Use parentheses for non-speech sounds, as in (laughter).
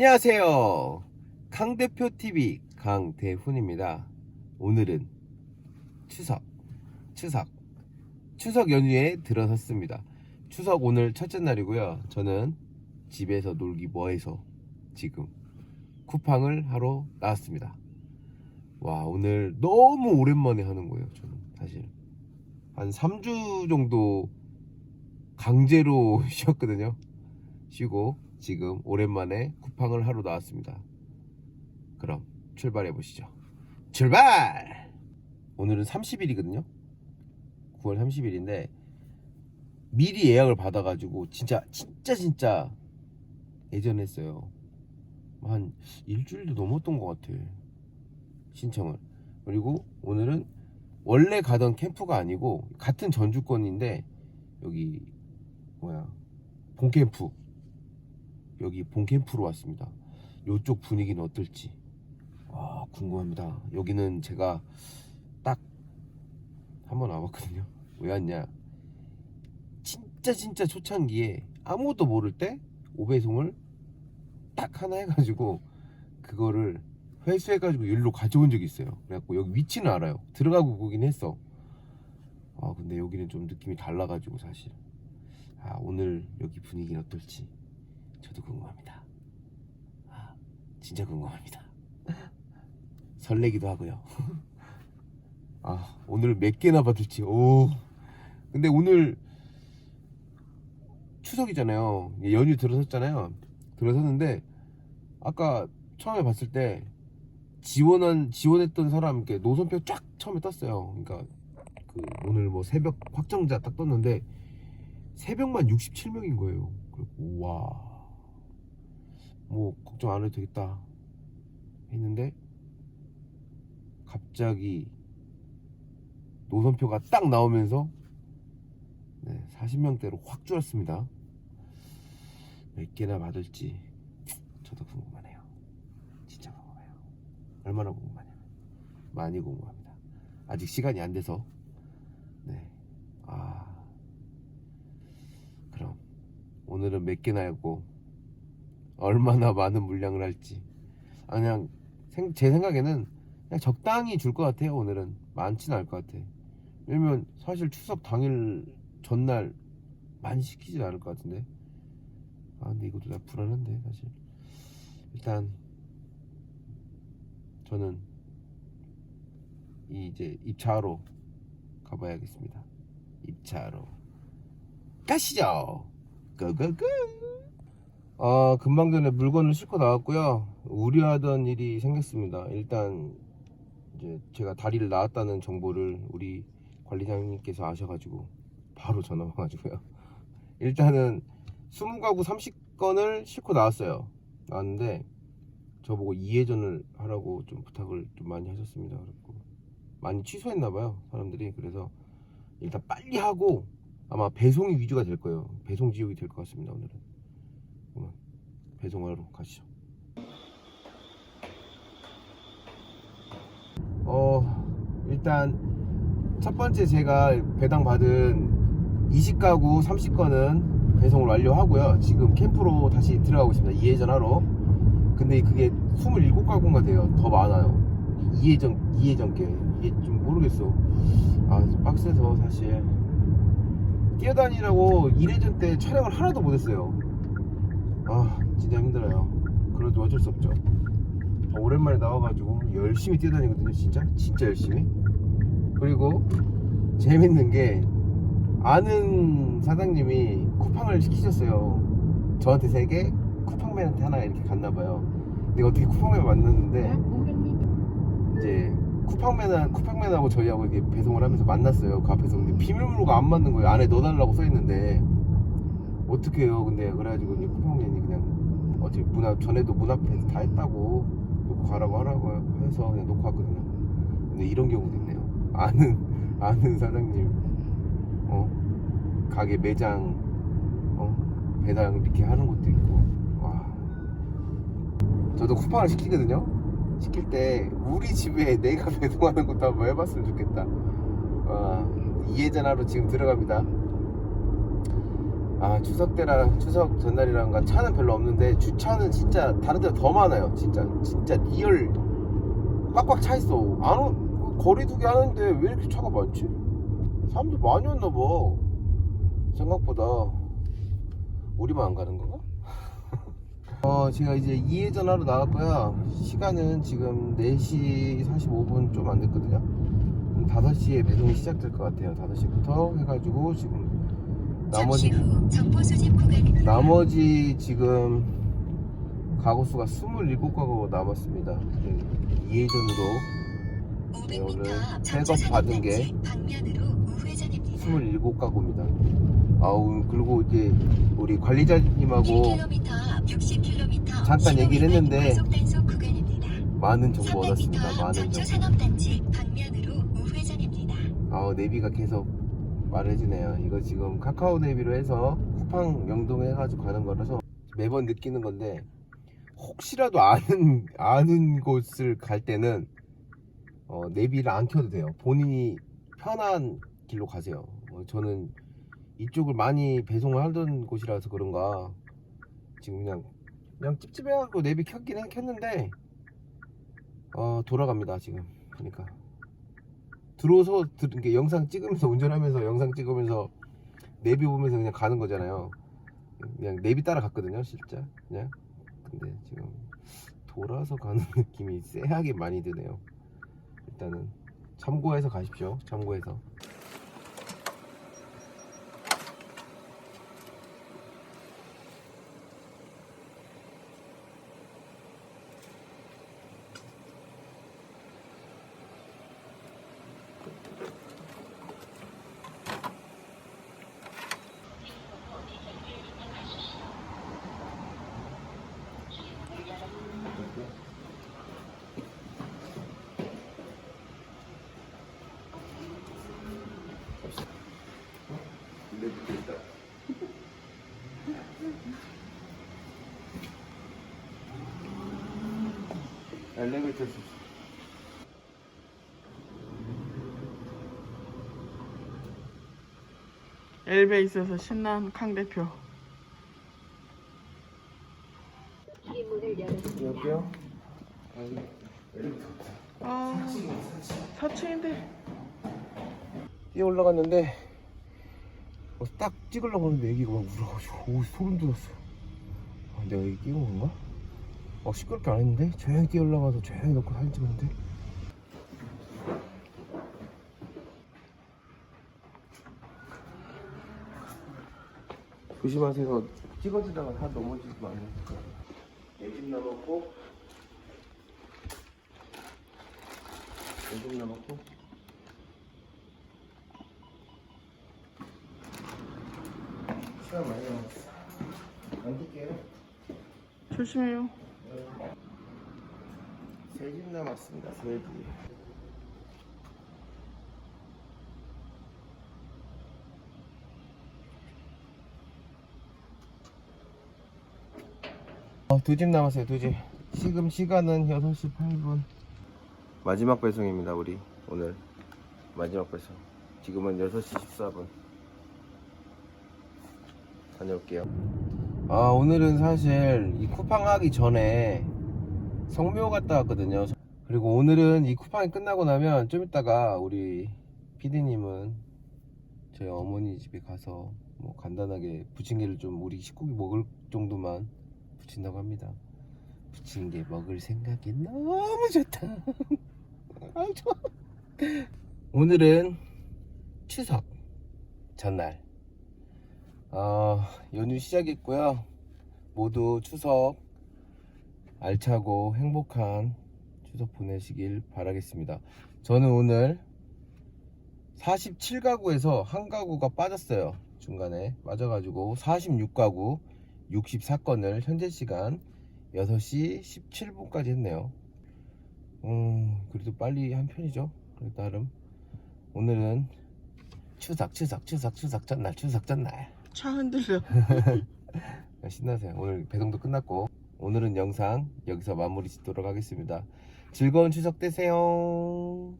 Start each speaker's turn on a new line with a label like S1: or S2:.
S1: 안녕하세요. 강대표 TV 강대훈입니다. 오늘은 추석, 추석, 추석 연휴에 들어섰습니다. 추석 오늘 첫째 날이고요. 저는 집에서 놀기 뭐해서 지금 쿠팡을 하러 나왔습니다. 와, 오늘 너무 오랜만에 하는 거예요. 저는 사실 한 3주 정도 강제로 (laughs) 쉬었거든요. 쉬고 지금 오랜만에 쿠팡을 하러 나왔습니다. 그럼 출발해 보시죠. 출발! 오늘은 30일이거든요. 9월 30일인데 미리 예약을 받아가지고 진짜 진짜 진짜 예전에 했어요. 한 일주일도 넘었던 것 같아. 신청을. 그리고 오늘은 원래 가던 캠프가 아니고 같은 전주권인데 여기 뭐야 본 캠프 여기 본 캠프로 왔습니다. 요쪽 분위기는 어떨지 아 궁금합니다. 여기는 제가 딱 한 번 와봤거든요. 왜 왔냐? 진짜 진짜 초창기에 아무것도 모를 때 오배송을 딱 하나 해가지고 그거를 회수해가지고 일로 가져온 적이 있어요. 그래갖고 여기 위치는 알아요. 들어가고 보긴 했어. 아 근데 여기는 좀 느낌이 달라가지고 사실 아 오늘 여기 분위기는 어떨지 저도 궁금합니다. 아 진짜 궁금합니다. 설레기도 하고요. 아 오늘 몇 개나 받을지 오 근데 오늘 추석이잖아요. 연휴 들어섰잖아요. 들어섰는데 아까 처음에 봤을 때 지원한 지원했던 사람 이렇게 노선표 쫙 처음에 떴어요. 그러니까 그 오늘 뭐 새벽 확정자 딱 떴는데 새벽만 67명인 거예요. 그리고 와. 뭐 걱정 안 해도 되겠다 했는데 갑자기 노선표가 딱 나오면서 네, 40명대로 확 줄었습니다. 몇 개나 받을지 저도 궁금하네요. 진짜 궁금해요. 얼마나 궁금하냐? 많이 궁금합니다. 아직 시간이 안 돼서 네. 아 그럼 오늘은 몇 개나 했고 얼마나 많은 물량을 할지 아, 그냥 생- 제 생각에는 그냥 적당히 줄 것 같아요. 오늘은 많지는 않을 것 같아. 왜냐면 사실 추석 당일 전날 많이 시키진 않을 것 같은데. 아 근데 이것도 나 불안한데 사실. 일단 저는 이 이제 입차로 가봐야겠습니다. 입차로 가시죠. 고고고. 아 금방 전에 물건을 싣고 나왔고요. 우려하던 일이 생겼습니다. 일단 이제 제가 다리를 나왔다는 정보를 우리 관리장님께서 아셔가지고 바로 전화 와가지고요. (laughs) 일단은 20가구 30건을 싣고 나왔어요. 나왔는데 저보고 이해전을 하라고 좀 부탁을 좀 많이 하셨습니다. 그래고 많이 취소했나봐요 사람들이. 그래서 일단 빨리 하고 아마 배송이 위주가 될 거예요. 배송 지역이 될 것 같습니다 오늘은. 배송하러 가시죠. 어 일단 첫 번째 제가 배당 받은 20가구 30건은 배송을 완료하고요. 지금 캠프로 다시 들어가고 있습니다. 이해전 하러. 근데 그게 27가구인가 돼요. 더 많아요. 이해전 이해전 게 이게 좀 모르겠어. 아 빡세서 사실 뛰어다니라고 1회전 때 촬영을 하나도 못했어요. 아 진짜 힘들어요. 그래도 어쩔 수 없죠. 어, 오랜만에 나와가지고 열심히 뛰어다니거든요. 진짜 진짜 열심히. 그리고 재밌는 게 아는 사장님이 쿠팡을 시키셨어요. 저한테 세 개, 쿠팡맨한테 하나 이렇게 갔나 봐요. 근데 어떻게 쿠팡맨 만났는데 이제 쿠팡맨한 쿠팡맨하고 저희하고 이렇게 배송을 하면서 만났어요. 그 앞에서 근데 비밀번호가 안 맞는 거예요. 안에 넣어달라고 써 있는데 어떻게 해요? 근데 그래가지고 이제 쿠팡맨이 그냥 어차피 문 앞, 전에도 문 앞에서 다 했다고 놓고 가라고 하라고 해서 그냥 놓고 왔거든요. 근데 이런 경우도 있네요. 아는 (laughs) 아는 사장님 어 가게 매장 어 배당 이렇게 하는 것도 있고 와 저도 쿠팡을 시키거든요. 시킬 때 우리 집에 (laughs) 내가 배송하는 것도 한번 해봤으면 좋겠다. 와 이해전 하러 지금 들어갑니다. 아 추석 때랑 추석 전날이랑가 차는 별로 없는데 주차는 진짜 다른 데가 더 많아요. 진짜 진짜 리얼 꽉꽉 차 있어. 안 오, 거리 두기 하는데 왜 이렇게 차가 많지? 사람들 많이 왔나 봐. 생각보다. 우리만 안 가는 건가? (laughs) 어 제가 이제 2회전 하러 나갔고요. 시간은 지금 4시 45분 좀 안 됐거든요. 5시에 배송이 시작될 것 같아요. 5시부터 해가지고 지금 나머지. 나머지 지금 가구수가 27가구 남았습니다. 네, 2회전으로
S2: 500m
S1: 오늘
S2: 앞
S1: 백업 받은 게
S2: 단지 방면으로 우회전입니다.
S1: 27가구입니다. 아우 그리고 이제 우리 관리자님하고
S2: 1km 앞 60km
S1: 잠깐 얘기를 했는데. 많은 정보
S2: 300m
S1: 얻었습니다.
S2: 앞
S1: 많은 정보. 아우 내비가 계속 말해주네요. 이거 지금 카카오 내비로 해서 쿠팡 영동에 해가지고 가는 거라서 매번 느끼는 건데 혹시라도 아는 아는 곳을 갈 때는 어, 내비를 안 켜도 돼요. 본인이 편한 길로 가세요. 어, 저는 이쪽을 많이 배송을 하던 곳이라서 그런가 지금 그냥 그냥 찝찝해갖고 내비 켰긴 해, 켰는데 어 돌아갑니다 지금 그러니까 들어서 들, 이렇게 영상 찍으면서 (laughs) 운전하면서 영상 찍으면서 내비 보면서 그냥 가는 거잖아요. 그냥 내비 따라 갔거든요, 진짜. 그냥. 근데 지금 돌아서 가는 (laughs) 느낌이 쎄하게 많이 드네요. 일단은 참고해서 가십시오. 참고해서. 엘리베이터 있어.
S3: 엘베 있어서 신난 강 대표.
S1: 여기요?
S3: 아, 4층인데.
S1: 뛰어 올라갔는데 어, 딱 찍으려고 하는데 애기가 막 울어가지고 오 소름 돋았어 아, 내가 애기 끼운 건가? 어 시끄럽게 안 했는데 조용히 뛰어 올라가서 조용히 놓고 사진 찍었는데 조심하세요 찍어주다가 다 넘어지지 마요 애집 남았고 애집 남았고 시간 많이 남았어. 안 뛸게요.
S3: 조심해요.
S1: 세집 남았습니다. 세 집. 어, 두집 남았어요. 두 집. 지금 시간은 6시 8분. 마지막 배송입니다. 우리 오늘 마지막 배송. 지금은 6시 14분. 다녀올게요. 아 오늘은 사실 이 쿠팡 하기 전에 성묘 갔다 왔거든요. 그리고 오늘은 이 쿠팡이 끝나고 나면 좀 이따가 우리 피디님은 저희 어머니 집에 가서 뭐 간단하게 부침개를 좀 우리 식구기 먹을 정도만 부친다고 합니다. 부침개 먹을 생각이 너무 좋다. (laughs) 오늘은 추석 전날. 어, 연휴 시작했고요. 모두 추석 알차고 행복한 추석 보내시길 바라겠습니다. 저는 오늘 47가구에서 한 가구가 빠졌어요. 중간에 빠져가지고 46가구 64건을 현재 시간 6시 17분까지 했네요. 음, 그래도 빨리 한 편이죠. 그래도 나름. 오늘은 추석, 추석, 추석, 추석 전날, 추석 전날.
S3: 차 흔들려. (laughs)
S1: 신나세요. 오늘 배송도 끝났고 오늘은 영상 여기서 마무리 짓도록 하겠습니다. 즐거운 추석 되세요.